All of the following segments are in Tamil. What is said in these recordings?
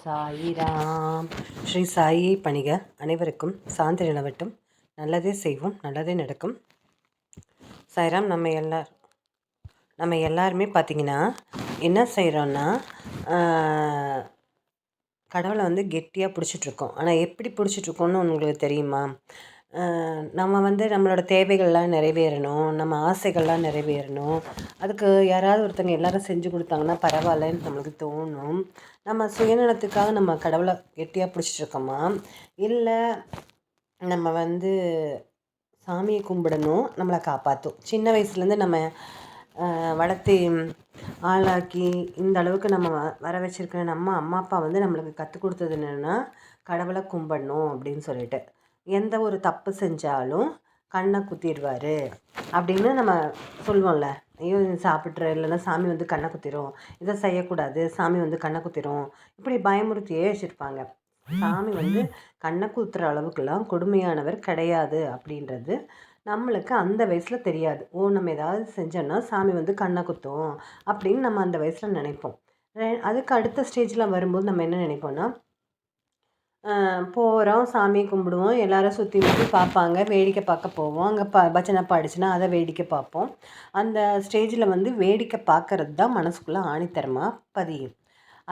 சாயிராம். ஸ்ரீ சாயை பணிக. அனைவருக்கும் சாந்தி நிலவட்டும். நல்லதே செய்வோம் நல்லதே நடக்கும். சாய்ராம் நம்ம எல்லார் நம்ம எல்லாருமே பார்த்திங்கன்னா என்ன செய்கிறோன்னா கடவுளை வந்து கெட்டியாக பிடிச்சிட்ருக்கோம். ஆனால் எப்படி பிடிச்சிட்ருக்கோன்னு உங்களுக்கு தெரியுமா? நம்ம வந்து நம்மளோட தேவைகள்லாம் நிறைவேறணும் நம்ம ஆசைகள்லாம் நிறைவேறணும். அதுக்கு யாராவது ஒருத்தங்க எல்லாரும் செஞ்சு கொடுத்தாங்கன்னா பரவாயில்லன்னு நம்மளுக்கு தோணும். நம்ம சுயநலத்துக்காக நம்ம கடவுளை கெட்டியாக பிடிச்சிட்ருக்கோமா இல்லை நம்ம வந்து சாமியை கும்பிடணும் நம்மளை காப்பாற்றும் சின்ன வயசுலேருந்து நம்ம வளர்த்து ஆளாக்கி இந்த அளவுக்கு நம்ம வர வச்சுருக்க நம்ம அம்மா அப்பா வந்து நம்மளுக்கு கற்றுக் கொடுத்தது என்னென்னா கடவுளை கும்பிடணும் அப்படின்னு சொல்லிட்டு. எந்த ஒரு தப்பு செஞ்சாலும் கண்ணை குத்திடுவார் அப்படின்னு நம்ம சொல்லுவோம்ல. ஐயோ சாப்பிட்ற இல்லைன்னா சாமி வந்து கண்ணை குத்திரும். இதை செய்யக்கூடாது சாமி வந்து கண்ணை குத்திரும். இப்படி பயமுறுத்தியே வச்சுருப்பாங்க. சாமி வந்து கண்ணை குத்துற அளவுக்குலாம் கொடுமையானவர் கிடையாது அப்படின்றது நம்மளுக்கு அந்த வயசில் தெரியாது. ஓ நம்ம ஏதாவது செஞ்சோன்னா சாமி வந்து கண்ணை குத்தும் அப்படின்னு நம்ம அந்த வயசில் நினைப்போம். அதுக்கு அடுத்த ஸ்டேஜில் வரும்போது நம்ம என்ன நினைப்போம்னா போகிறோம் சாமி கும்பிடுவோம். எல்லோரும் சுற்றி முற்றி பார்ப்பாங்க. வேடிக்கை பார்க்க போவோம். அங்கே ப பஜனை பாடிச்சுன்னா அதை வேடிக்கை பார்ப்போம். அந்த ஸ்டேஜில் வந்து வேடிக்கை பார்க்கறது தான் மனசுக்குள்ளே ஆணித்தரமாக பதியும்.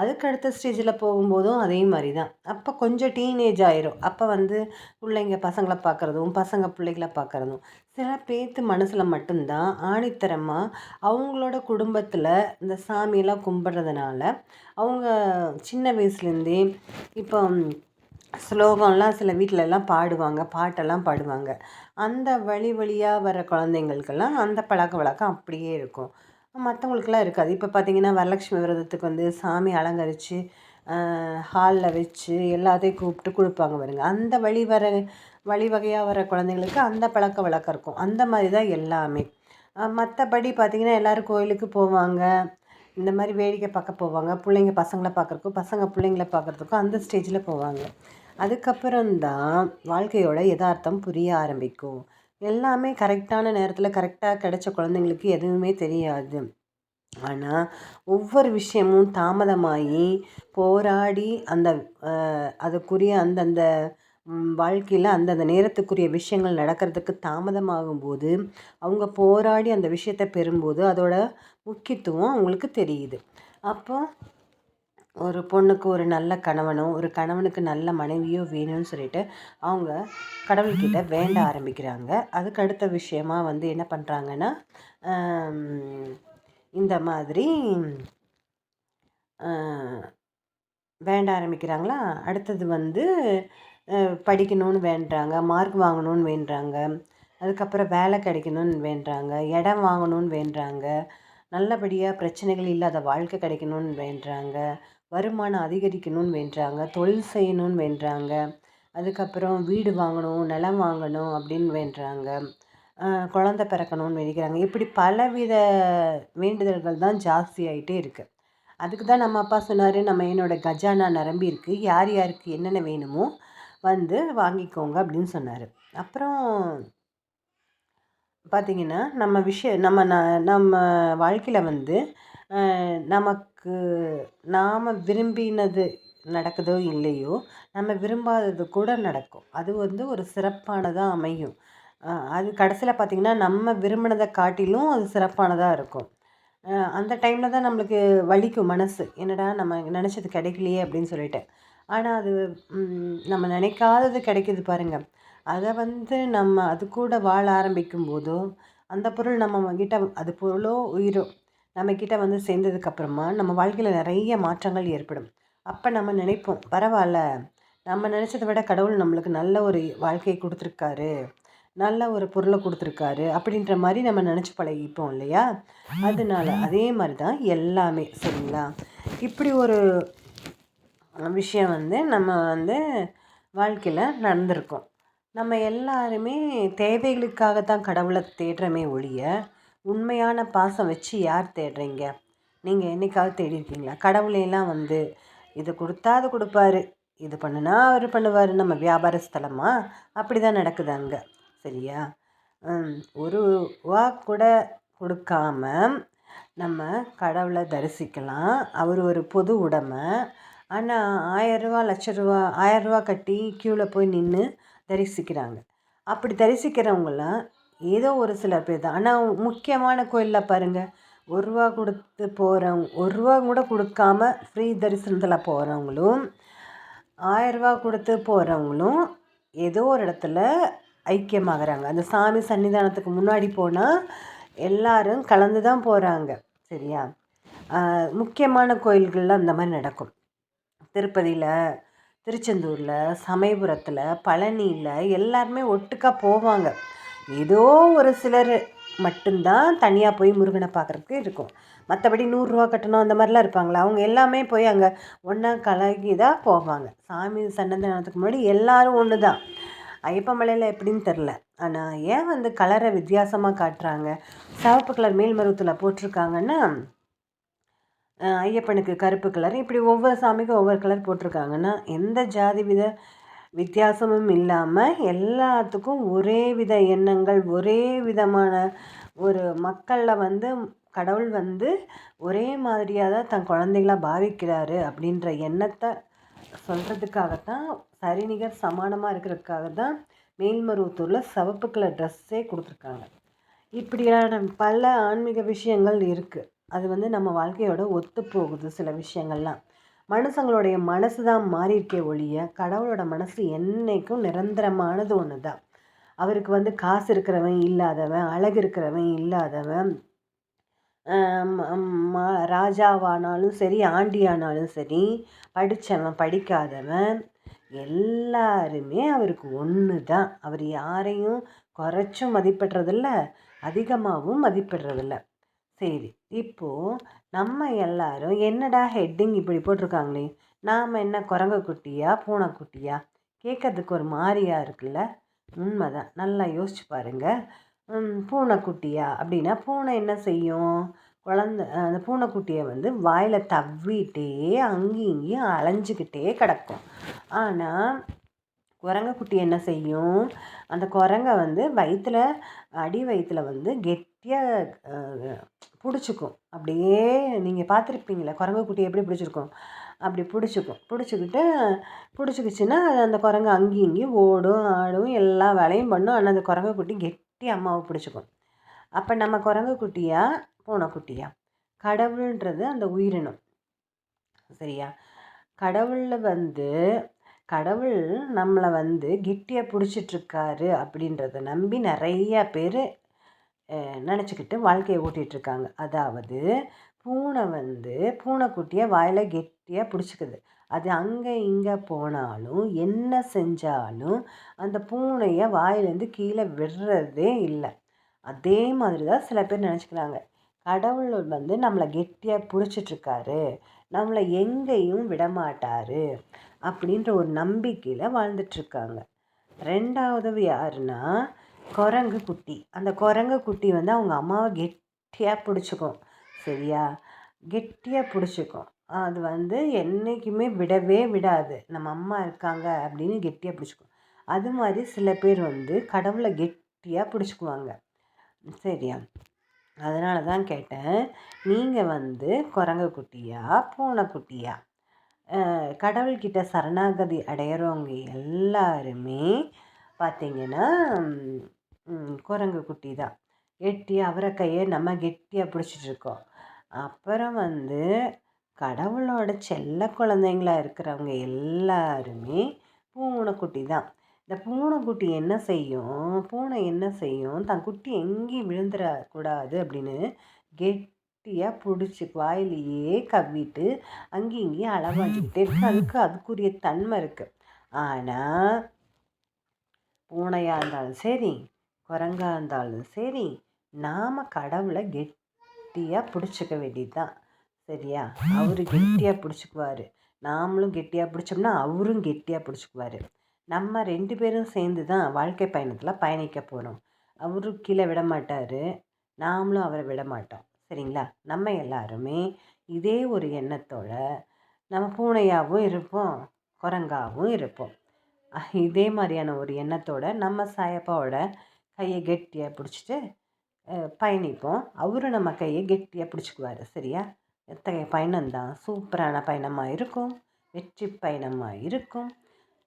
அதுக்கு அடுத்த ஸ்டேஜில் போகும்போதும் அதே மாதிரி தான். அப்போ கொஞ்சம் டீனேஜ் ஆயிரும். அப்போ வந்து பிள்ளைங்க பசங்களை பார்க்குறதும் பசங்க பிள்ளைகளை பார்க்குறதும் சில பேர்த்து மனசில் மட்டும்தான் ஆணித்தரமாக அவங்களோட குடும்பத்தில் இந்த சாமியெல்லாம் கும்பிட்றதுனால அவங்க சின்ன வயசுலேருந்தே இப்போ ஸ்லோகம்லாம் சில வீட்டிலலாம் பாடுவாங்க பாட்டெல்லாம் பாடுவாங்க. அந்த வழி வழியாக வர குழந்தைங்களுக்கெல்லாம் அந்த பழக்க வழக்கம் அப்படியே இருக்கும். மற்றவங்களுக்குலாம் இருக்காது. இப்போ பார்த்திங்கன்னா வரலட்சுமி விரதத்துக்கு வந்து சாமி அலங்கரித்து ஹாலில் வச்சு எல்லாத்தையும் கூப்பிட்டு கொடுப்பாங்க பாருங்க. அந்த வழி வர வழி வகையாக வர குழந்தைங்களுக்கு அந்த பழக்க வழக்கம் இருக்கும். அந்த மாதிரி தான் எல்லாமே. மற்றபடி பார்த்திங்கன்னா எல்லோரும் கோயிலுக்கு போவாங்க. இந்த மாதிரி வேடிக்கை பார்க்க போவாங்க. பிள்ளைங்க பசங்களை பார்க்குறக்கும் பசங்க பிள்ளைங்கள பார்க்குறதுக்கும் அந்த ஸ்டேஜில் போவாங்க. அதுக்கப்புறம்தான் வாழ்க்கையோட யதார்த்தம் புரிய ஆரம்பிக்கும். எல்லாமே கரெக்டான நேரத்தில் கரெக்டாக கிடைச்ச குழந்தைங்களுக்கு எதுவுமே தெரியாது. ஆனால் ஒவ்வொரு விஷயமும் தாமதமாகி போராடி அந்த அதுக்குரிய அந்தந்த வாழ்க்கையில் அந்தந்த நேரத்துக்குரிய விஷயங்கள் நடக்கிறதுக்கு தாமதமாகும்போது அவங்க போராடி அந்த விஷயத்தை பெறும்போது அதோட முக்கியத்துவம் அவங்களுக்கு தெரியுது. அப்போ ஒரு பொண்ணுக்கு ஒரு நல்ல கணவனோ ஒரு கணவனுக்கு நல்ல மனைவியோ வேணும்னு சொல்லிட்டு அவங்க கடவுள்கிட்ட வேண்ட ஆரம்பிக்கிறாங்க. அதுக்கு அடுத்த விஷயமா வந்து என்ன பண்ணுறாங்கன்னா இந்த மாதிரி வேண்ட ஆரம்பிக்கிறாங்களா? அடுத்தது வந்து படிக்கணும்னு வேண்டுறாங்க மார்க் வாங்கணும்னு வேண்டுறாங்க அதுக்கப்புறம் வேலை கிடைக்கணும்னு வேண்டுறாங்க இடம் வாங்கணும்னு வேண்டுறாங்க நல்லபடியாக பிரச்சனைகள் இல்லாத வாழ்க்கை கிடைக்கணும்னு வேண்டுறாங்க வருமானம் அதிகரிக்கணும்னு வேண்டுறாங்க தொழில் செய்யணும்னு வேண்டுறாங்க அதுக்கப்புறம் வீடு வாங்கணும் நிலம் வாங்கணும் அப்படின்னு வேண்டுறாங்க குழந்த பிறக்கணும்னு வேண்டிக்கிறாங்க. இப்படி பலவித வேண்டுதல்கள் தான் ஜாஸ்தி ஆகிட்டே இருக்குது அதுக்கு தான் நம்ம அப்பா சொன்னார் நம்ம என்னோடய கஜானா நிரம்பி இருக்குது யார் யாருக்கு என்னென்ன வேணுமோ வந்து வாங்கிக்கோங்க அப்படின்னு சொன்னார். அப்புறம் பார்த்திங்கன்னா நம்ம விஷயம் நம்ம ந நம்ம வாழ்க்கையில் வந்து நமக்கு நாம் விரும்பினது நடக்குதோ இல்லையோ நம்ம விரும்பாதது கூட நடக்கும். அது வந்து ஒரு சிறப்பானதாக அமையும். அது கடைசியில் பார்த்திங்கன்னா நம்ம விரும்பினதை காட்டிலும் அது சிறப்பானதாக இருக்கும். அந்த டைமில் தான் நம்மளுக்கு வலிக்கும் மனசு. என்னடா நம்ம நினச்சது கிடைக்கலையே அப்படின்னு சொல்லிட்டு. ஆனால் அது நம்ம நினைக்காதது கிடைக்கிது பாருங்கள் அதை வந்து நம்ம அது கூட வாழ ஆரம்பிக்கும் போதோ அந்த பொருள் நம்ம கிட்ட அது பொருளோ உயிரோ நம்மக்கிட்ட வந்து சேர்ந்ததுக்கப்புறமா நம்ம வாழ்க்கையில் நிறைய மாற்றங்கள் ஏற்படும். அப்போ நம்ம நினைப்போம் பரவாயில்ல. நம்ம நினச்சதை விட கடவுள் நம்மளுக்கு நல்ல ஒரு வாழ்க்கையை கொடுத்துருக்காரு. நல்ல ஒரு பொருளை கொடுத்துருக்காரு அப்படின்ற மாதிரி நம்ம நினச்சி பழகிப்போம் இல்லையா? அதனால அதே மாதிரி தான் எல்லாமே சரிங்களா? இப்படி ஒரு விஷயம் வந்து நம்ம வந்து வாழ்க்கையில் நடந்திருக்கோம். நம்ம எல்லாருமே தேவைகளுக்காக தான் கடவுளை தேடுறமே ஒழிய உண்மையான பாசம் வச்சு யார் தேடுறீங்க? நீங்கள் என்றைக்காவது தேடிருக்கீங்களா கடவுளையெல்லாம் வந்து இது கொடுத்தா அது கொடுப்பாரு இது பண்ணுனா அவர் பண்ணுவார் நம்ம வியாபார ஸ்தலமா? அப்படி தான் நடக்குது அங்கே. சரியா? ஒரு வா கூட கொடுக்காம நம்ம கடவுளை தரிசிக்கலாம். அவர் ஒரு பொது உடைமை. ஆனால் ஆயரூவா லட்ச ரூபா ஆயரூவா கட்டி க்யூவில் போய் நின்று தரிசிக்கிறாங்க. அப்படி தரிசிக்கிறவங்களாம் ஏதோ ஒரு சில பேர் தான். ஆனால் முக்கியமான கோயிலில் பாருங்கள் ஒரு ரூபா கொடுத்து போகிறவங்க ஒரு ரூபா கூட கொடுக்காம ஃப்ரீ தரிசனத்தில் போகிறவங்களும் ஆயரூபா கொடுத்து போகிறவங்களும் ஏதோ ஒரு இடத்துல ஐக்கியமாகறாங்க. அந்த சாமி சன்னிதானத்துக்கு முன்னாடி போனால் எல்லோரும் கலந்து தான் போகிறாங்க சரியா? முக்கியமான கோயில்களில் அந்த மாதிரி நடக்கும். திருப்பதியில் திருச்செந்தூரில் சமயபுரத்தில் பழனியில் எல்லாருமே ஒட்டுக்கா போவாங்க. ஏதோ ஒரு சிலர் மட்டும்தான் தனியாக போய் முருகனை பார்க்குறதுக்கு இருக்கும். மற்றபடி நூறுரூவா கட்டணும் அந்த மாதிரிலாம் இருப்பாங்களா? அவங்க எல்லாமே போய் அங்கே ஒன்றா கலகி தான் போவாங்க. சாமி சன்னதானத்துக்கு முன்னாடி எல்லோரும் ஒன்று தான் ஐயப்பமலையில் எப்படின்னு தெரில ஆனால் ஏன் வந்து கலரை வித்தியாசமாக காட்டுறாங்க? சிவப்பு கலர் மேல்மருவத்தில் போட்டிருக்காங்கன்னா ஐயப்பனுக்கு கருப்பு கலர் இப்படி ஒவ்வொரு சாமிக்கும் ஒவ்வொரு கலர் போட்டிருக்காங்கன்னா எந்த ஜாதி வித வித்தியாசமும் இல்லாமல் எல்லாத்துக்கும் ஒரே வித எண்ணங்கள் ஒரே விதமான ஒரு மக்களில் வந்து கடவுள் வந்து ஒரே மாதிரியாக தான் தன் குழந்தைகளாக பாவிக்கிறாரு அப்படின்ற எண்ணத்தை சொல்கிறதுக்காகத்தான் சரிநிகர் சமானமாக இருக்கிறதுக்காக தான் மேல்மருவத்தூரில் சிவப்பு கலர் ட்ரெஸ்ஸே கொடுத்துருக்காங்க. இப்படியான பல ஆன்மீக விஷயங்கள் இருக்குது அது வந்து நம்ம வாழ்க்கையோட ஒத்து போகுது சில விஷயங்கள்லாம். மனுஷங்களுடைய மனசு தான் மாறியிருக்கே ஒழிய கடவுளோட மனசு என்றைக்கும் நிரந்தரமானது ஒன்று தான் அவருக்கு வந்து காசு இருக்கிறவன் இல்லாதவன் அழகு இருக்கிறவன் இல்லாதவன் ராஜாவானாலும் சரி ஆண்டியானாலும் சரி படித்தவன் படிக்காதவன் எல்லாருமே அவருக்கு ஒன்று தான் அவர் யாரையும் குறைச்சும் மதிப்பிடுறதில்ல அதிகமாகவும் மதிப்பிடுறதில்ல. சரி. இப்போது நம்ம எல்லாரும் என்னடா ஹெட்டிங் இப்படி போட்டிருக்காங்களே? நாம் என்ன குரங்க குட்டியா பூனைக்குட்டியா கேட்கறதுக்கு ஒரு மாதிரியாக இருக்குல்ல? உண்மைதான். நல்லா யோசிச்சு பாருங்கள் பூனைக்குட்டியா அப்படின்னா பூனை என்ன செய்யும்? குழந்த அந்த பூனைக்குட்டியை வந்து வாயில் தவ்விட்டே அங்கேயும் இங்கேயும் அலைஞ்சிக்கிட்டே கிடக்கும். ஆனால் குரங்குக்குட்டி என்ன செய்யும்? அந்த குரங்கை வந்து வயிற்றில் அடி வயிற்றில் வந்து கெட்டியாக பிடிச்சிக்கும். அப்படியே நீங்கள் பார்த்துருப்பீங்களே குரங்குக்குட்டி எப்படி பிடிச்சிருக்கும்? அப்படி பிடிச்சிக்கும். பிடிச்சிக்கிட்டு பிடிச்சிக்கிச்சின்னா அந்த குரங்கு அங்கேயும் இங்கேயும் ஓடும் ஆடும் எல்லா வேலையும் பண்ணும். ஆனால் அந்த குரங்குக்குட்டி கெட்டி அம்மாவை பிடிச்சிக்கும். அப்போ நம்ம குரங்குக்குட்டியா பூனைக்குட்டியா கடவுள்ன்றது அந்த உயிரினம். சரியா? கடவுளில் வந்து கடவுள் நம்மளை வந்து கெட்டியாக பிடிச்சிட்ருக்காரு அப்படின்றத நம்பி நிறையா பேர் நினச்சிக்கிட்டு வாழ்க்கையை ஓட்டிகிட்ருக்காங்க அதாவது பூனை வந்து பூனைக்குட்டியை வாயில் கெட்டியாக பிடிச்சிக்குது. அது அங்கே இங்கே போனாலும் என்ன செஞ்சாலும் அந்த பூனையை வாயிலேருந்து கீழே விடுறதே இல்லை. அதே மாதிரி தான் சில பேர் நினச்சிக்கிறாங்க. கடவுள் வந்து நம்மளை கெட்டியாக பிடிச்சிட்ருக்காரு நம்மளை எங்கேயும் விடமாட்டார் அப்படின்ற ஒரு நம்பிக்கையில் வாழ்ந்துட்டுருக்காங்க. ரெண்டாவது யாருன்னா குரங்கு குட்டி. அந்த குரங்கு குட்டி வந்து அவங்க அம்மாவை கெட்டியாக பிடிச்சிக்கும். சரியா? கெட்டியாக பிடிச்சிக்கும். அது வந்து என்றைக்குமே விடவே விடாது. நம்ம அம்மா இருக்காங்க அப்படின்னு கெட்டியாக பிடிச்சிக்கும். அது மாதிரி சில பேர் வந்து கடவுளை கெட்டியாக பிடிச்சிக்குவாங்க. சரியா? அதனால தான் கேட்டேன். நீங்கள் வந்து குரங்கு குட்டியா பூனைக்குட்டியா கடவுள்கிட்ட சரணாகதி அடையிறவங்க எல்லாருமே பார்த்திங்கன்னா குரங்கு குட்டி தான். கெட்டியாக அவரைக்கையை நம்ம கெட்டியாக பிடிச்சிட்ருக்கோம் அப்புறம் வந்து கடவுளோட செல்ல குழந்தைங்களா இருக்கிறவங்க எல்லாருமே பூனைக்குட்டி தான். இந்த பூனைக்குட்டி என்ன செய்யும்? பூனை என்ன செய்யும்? தன் குட்டி எங்கேயும் விழுந்துடக்கூடாது அப்படின்னு கெட்டியாக பிடிச்சி வாயிலேயே கவ்விட்டு அங்கேயும் இங்கேயும் அளவாஞ்சிக்கிட்டே இருக்கு. அதுக்கு அதுக்குரிய தன்மை இருக்குது ஆனால் பூனையாக இருந்தாலும் சரி குரங்கா இருந்தாலும் சரி நாம் கடவுளை கெட்டியாக பிடிச்சிக்க வேண்டியது தான் சரியா? அவர் கெட்டியாக பிடிச்சிக்குவார். நாமளும் கெட்டியாக பிடிச்சோம்னா அவரும் கெட்டியாக பிடிச்சிக்குவார். நம்ம ரெண்டு பேரும் சேர்ந்து தான் வாழ்க்கை பயணத்தில் பயணிக்க போகிறோம் அவரும் கீழே விட மாட்டார். நாமளும் அவரை விட மாட்டோம். சரிங்களா? நம்ம எல்லாருமே இதே ஒரு எண்ணத்தோட நம்ம பூனையாகவும் இருப்போம் குரங்காகவும் இருப்போம். இதே மாதிரியான ஒரு எண்ணத்தோட நம்ம சாயப்பாவோட கையை கெட்டியாக பிடிச்சிட்டு பயணிப்போம். அவரும் நம்ம கையை கெட்டியாக பிடிச்சிக்குவார் சரியா? எத்தகைய பயணம்தான் சூப்பரான பயணமாக இருக்கும். வெற்றி பயணமாக இருக்கும்.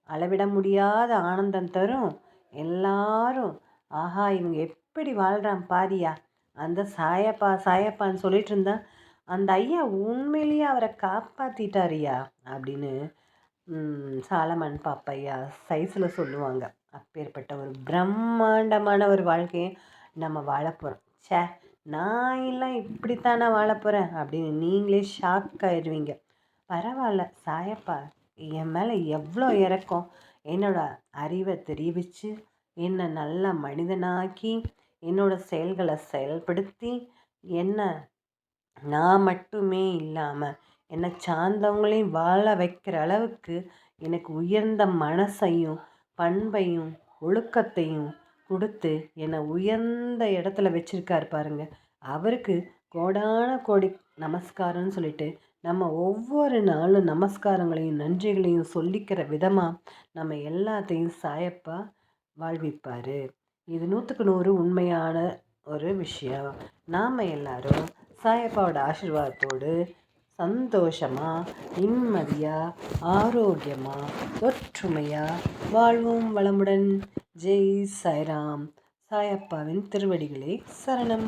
அளவிட முடியாத ஆனந்தம் தரும். எல்லாரும் ஆஹா இவங்க எப்படி வாழ்கிறான் பாரியா? அந்த சாயப்பா சாயப்பான்னு சொல்லிட்டு இருந்தா அந்த ஐயா உண்மையிலேயே அவரை காப்பாற்றிட்டாரியா அப்படின்னு சாலமன் பாப்பையா சைஸில் சொல்லுவாங்க. அப்பேற்பட்ட ஒரு பிரம்மாண்டமான ஒரு வாழ்க்கையை நம்ம வாழ போகிறோம் ச்சே நான் எல்லாம் இப்படித்தானே வாழ போகிறேன் அப்படின்னு நீங்களே ஷாக் ஆயிடுவீங்க பரவாயில்ல சாயப்பா என் மேலே எவ்வளோ இறக்கம்? என்னோடய அறிவை தெரிவித்து என்னை நல்ல மனிதனாக்கி என்னோடய செயல்களை செயல்படுத்தி என்னை நான் மட்டுமே இல்லாமல் என்னை சார்ந்தவங்களையும் வாழ வைக்கிற அளவுக்கு எனக்கு உயர்ந்த மனசையும் பண்பையும் ஒழுக்கத்தையும் கொடுத்து என்னை உயர்ந்த இடத்துல வச்சுருக்காரு பாருங்க. அவருக்கு கோடான கோடி நமஸ்காரம்னு சொல்லிட்டு நம்ம ஒவ்வொரு நாளும் நமஸ்காரங்களையும் நன்றிகளையும் சொல்லிக்கிற விதமாக நம்ம எல்லாத்தையும் சாயப்பா வாழ்விப்பார். இது நூற்றுக்கு நூறு உண்மையான ஒரு விஷயம். நாம் எல்லாரும் சாயப்பாவோட ஆசீர்வாதத்தோடு சந்தோஷமாக நிம்மதியாக ஆரோக்கியமாக ஒற்றுமையாக வாழ்வோம் வளமுடன். ஜெய் சாய்ராம். சாயப்பாவின் திருவடிகளே சரணம்.